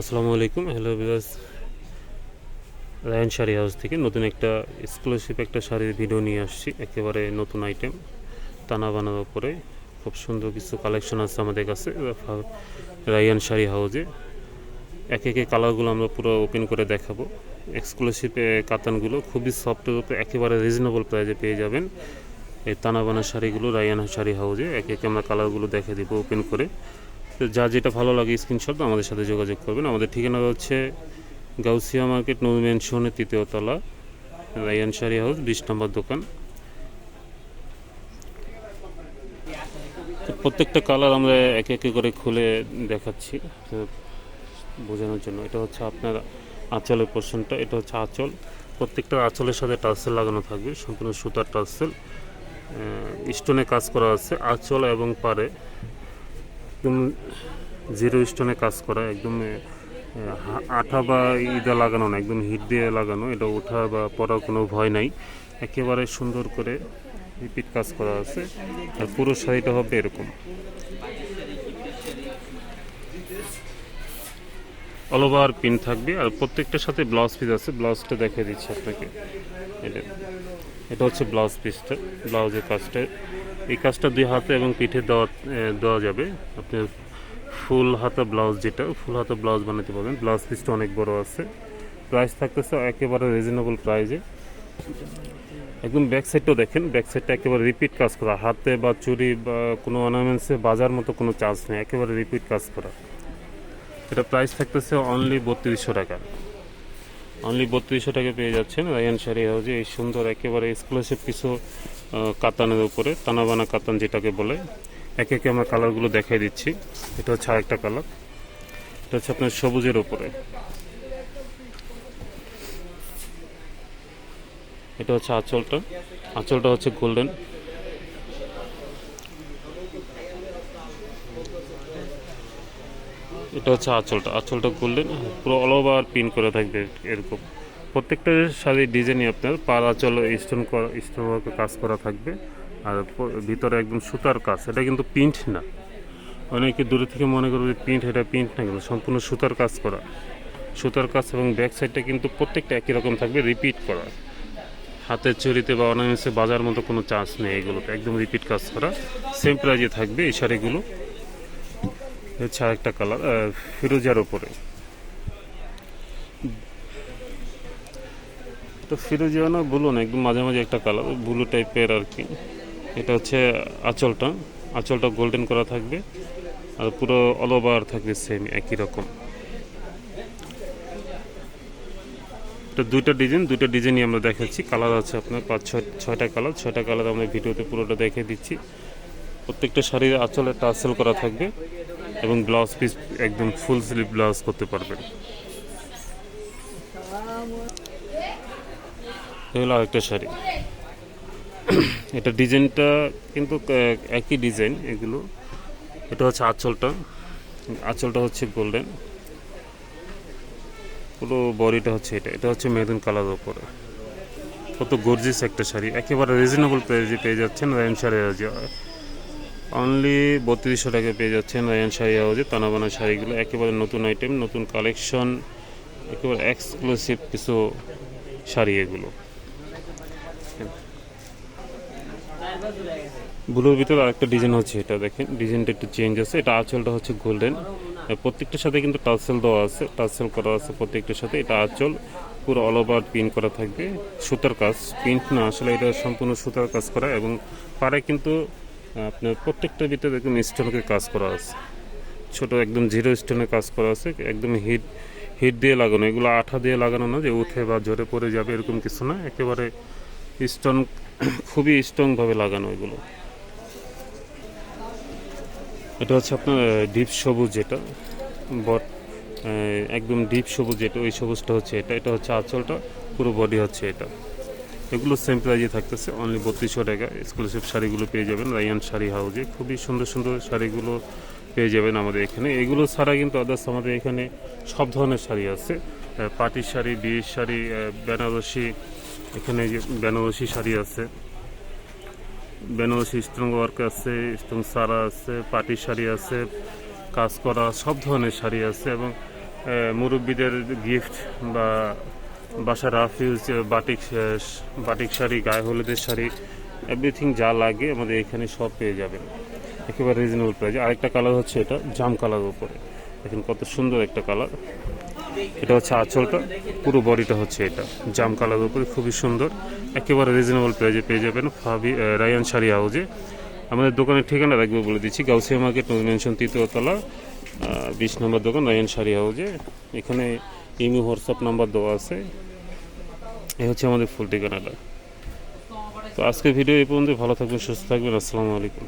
আসসালামু আলাইকুম। হ্যালো বিবাস রায়ন শাড়ি হাউস থেকে নতুন একটা এক্সক্লুসিভ একটা শাড়ির ভিডিও নিয়ে আসছি। একেবারে নতুন আইটেম টানা বানানোর পরে খুব সুন্দর কিছু কালেকশন আছে আমাদের কাছে। রায়ান শাড়ি হাউসে এক একে কালারগুলো আমরা পুরো ওপেন করে দেখাবো। এক্সক্লুসিভ কাতানগুলো খুবই উপরে একেবারে রিজনেবল প্রাইজে পেয়ে যাবেন। এই তানাবানা শাড়িগুলো রায়ান শাড়ি হাউসে এক একে আমরা কালারগুলো দেখে দিব ওপেন করে। তো যা যেটা ভালো লাগে স্ক্রিনশট আমাদের সাথে যোগাযোগ করবেন। আমাদের ঠিকানা হচ্ছে গাউসিয়া মার্কেট নৌ মেনশনের তৃতীয় তলা, রায়ান হাউস বিশ নম্বর দোকান। প্রত্যেকটা কালার আমরা একে একে করে খুলে দেখাচ্ছি বোঝানোর জন্য। এটা হচ্ছে আপনার আঁচলের পোর্শনটা এটা হচ্ছে আঁচল। প্রত্যেকটা আঁচলের সাথে টার্সেল লাগানো থাকবে, সম্পূর্ণ সুতার টার্সেল। স্টোনে কাজ করা আছে, আঁচল এবং পারে একদম জিরো স্টোনে কাজ করা, একদম আঠা বা ইদা লাগানো না, একদম হিট দিয়ে লাগানো, এটা ওঠা বা পড়ার কোনো ভয় নাই। একেবারে সুন্দর করে রিপিট কাজ করা আছে, আর পুরো শাড়িটা হবে এরকম। অল ওভার পিন থাকবে, আর প্রত্যেকটার সাথে ব্লাউজ পিস আছে ব্লাউজটা দেখিয়ে দিচ্ছি আপনাকে। এটা এটা হচ্ছে ব্লাউজ পিসটা ব্লাউজের কাজটা। এই কাজটা দুই হাতে এবং পিঠে দেওয়া দেওয়া যাবে। আপনি ফুল হাতা ব্লাউজ যেটা, ফুল হাতা ব্লাউজ বানাতে পারবেন। ব্লাউজ পিসটা অনেক বড় আছে। প্রাইস থাকতেছে একেবারে রিজনেবল প্রাইসে একদম ব্যাক সাইডটাও দেখেন। ব্যাক সাইডটা একেবারে রিপিট কাজ করা। হাতে বা চুরি বা কোনো অর্নামেন্টসে বাজার মতো কোনো চান্স নেই। একেবারে রিপিট কাজ করা। এটা প্রাইস থাকতেছে অনলি বত্রিশশো টাকা। অনলি বত্রিশশো টাকা পেয়ে যাচ্ছেন। রায়ান শাড়ি হাউজে। এই সুন্দর একেবারে এক্সক্লুসিভ কিছু কাতানের উপরে, তানাবানা কাতান যেটাকে বলে। একে একে আমরা কালারগুলো দেখাই দিচ্ছি। এটা হচ্ছে আরেকটা কালার। এটা হচ্ছে আপনার সবুজের উপরে। এটা হচ্ছে আঁচলটা। আঁচলটা হচ্ছে গোল্ডেন। এটা হচ্ছে আঁচলটা। আঁচলটা গোল্ডেন, পুরো অল ওভার পিন করে থাকবে এরকম। প্রত্যেকটা শাড়ির ডিজাইনই আপনার পাড়া আঁচল স্টোন স্টোন ওয়ার্কে কাজ করা থাকবে। আর ভিতরে একদম সুতার কাজ, এটা কিন্তু প্রিন্ট না। অনেকে দূরে থেকে মনে করবে প্রিন্ট এটা প্রিন্ট না কিন্তু সম্পূর্ণ সুতার কাজ করা। সুতার কাজ এবং ব্যাক সাইডটা কিন্তু প্রত্যেকটা একই রকম থাকবে রিপিট করা। হাতের চুরিতে বা অনায়াসে বাজার মতো কোনো চান্স নেই এগুলোতে, একদম রিপিট কাজ করা। সেম প্রাইজে থাকবে এই শাড়িগুলো। হচ্ছে একটা কালার ফিরোজার উপরে। তো ফিরোজিয়া না ব্লু না একদম মাঝে মাঝে একটা কালার, ব্লু টাইপের আর কি। এটা হচ্ছে আঁচলটা আঁচলটা গোল্ডেন করা থাকবে, আর পুরো অল ওভার থাকবে সেম একই রকম। তো দুইটা ডিজাইন দুইটা ডিজাইনই আমরা দেখাচ্ছি। কালার আছে আপনার পাঁচ, ছয়, ছয়টা কালার ছয়টা কালার আমরা ভিডিওতে পুরোটা দেখে দিচ্ছি। প্রত্যেকটা শাড়ির আঁচলে টাসেল করা থাকবে এবং ব্লাউজ পিস একদম ফুল স্লিভ ব্লাউজ করতে পারবেন। এ হলো আরেকটা শাড়ি। এটা ডিজাইনটা কিন্তু একই ডিজাইন এগুলো। এটা হচ্ছে আঁচলটা। আঁচলটা হচ্ছে গোল্ডেন। পুরো বডিটা হচ্ছে এটা। এটা হচ্ছে মেরুন কালার উপরে। কত গর্জিস একটা শাড়ি। একেবারে রিজনেবল প্রাইসে পেয়ে যাচ্ছেন রায়ন শাড়ি হাউজে। অনলি বত্রিশশো টাকা পেয়ে যাচ্ছেন রায়ন শাড়ি হাউজে তানাবানা শাড়িগুলো। একেবারে নতুন আইটেম নতুন কালেকশন একেবারে এক্সক্লুসিভ কিছু শাড়ি এগুলো। ব্লুর ভিতরে আরেকটা ডিজাইন হচ্ছে এটা, দেখেন। ডিজাইনটা একটু চেঞ্জ আছে। এটা আঁচলটা হচ্ছে গোল্ডেন প্রত্যেকটার সাথে কিন্তু টার্সেল দেওয়া আছে। টার্সেল করা আছে প্রত্যেকটার সাথে। এটা আঁচল পুরো অল ওভার পিন করা থাকবে। সুতার কাজ। প্রিন্ট না আসলে এটা সম্পূর্ণ সুতার কাজ করা এবং পারে কিন্তু আপনার প্রত্যেকটার ভিতরে একদম স্টোনকে কাজ করা আছে। ছোট একদম জিরো স্টোনে কাজ করা আছে। একদম হিট হিট দিয়ে লাগানো। এগুলো আঠা দিয়ে লাগানো না যে উঠে বা ঝরে পড়ে যাবে, এরকম কিছু না। একেবারে স্টোন খুবই স্ট্রংভাবে লাগানো এগুলো। এটা হচ্ছে আপনার ডিপ সবুজ যেটা বট একদম ডিপ সবুজ যেটা ওই সবুজটা হচ্ছে এটা। এটা হচ্ছে আঁচলটা, পুরো বডি হচ্ছে এটা। এগুলো সেম প্রাইজে থাকতেছে অনলি বত্রিশশো টাকা। এক্সক্লুসিভ শাড়িগুলো পেয়ে যাবেন রায়ান শাড়ি হাউজে খুবই সুন্দর সুন্দর শাড়িগুলো পেয়ে যাবেন আমাদের এখানে। এগুলো ছাড়া কিন্তু আদার্স আমাদের এখানে সব ধরনের শাড়ি আছে। পাটির শাড়ি, বিয়ের শাড়ি বেনারসি এখানে যে বেনারসি শাড়ি আছে। বেনারসি স্ট্রং ওয়ার্ক আছে স্ট্রং সারা আছে, পাটি শাড়ি আছে, কাজ করা সব ধরনের শাড়ি আছে এবং মুরব্বীদের গিফট বা বাসা rough use batik batik sari, গায়ে হলুদের শাড়ি এভরিথিং যা লাগে আমাদের এখানে সব পেয়ে যাবেন। একেবারে রিজনেবল প্রাইস আরেকটা কালার হচ্ছে এটা, জাম কালার উপরে। দেখেন কত সুন্দর একটা কালার এটা হচ্ছে আঁচলটা। পুরো বডিটা হচ্ছে এটা। জাম কালার উপরে, খুবই সুন্দর। একেবারে রিজনেবল প্রাইজে পেয়ে যাবেন ফাবি রায়ান শাড়ি হাউজে আমাদের দোকানের ঠিকানা রাখব বলে দিচ্ছি, গাউসিয়া মার্কেট মেনশন তৃতীয়তলা বিশ নম্বর দোকান, রায়ান শাড়ি হাউজে এখানে ইমি, হোয়াটসঅ্যাপ নাম্বার দেওয়া আছে। এই হচ্ছে আমাদের ফুল ঠিকানাটা। তো আজকে ভিডিও এই পর্যন্ত ভালো থাকবেন, সুস্থ থাকবেন, আসসালামু আলাইকুম।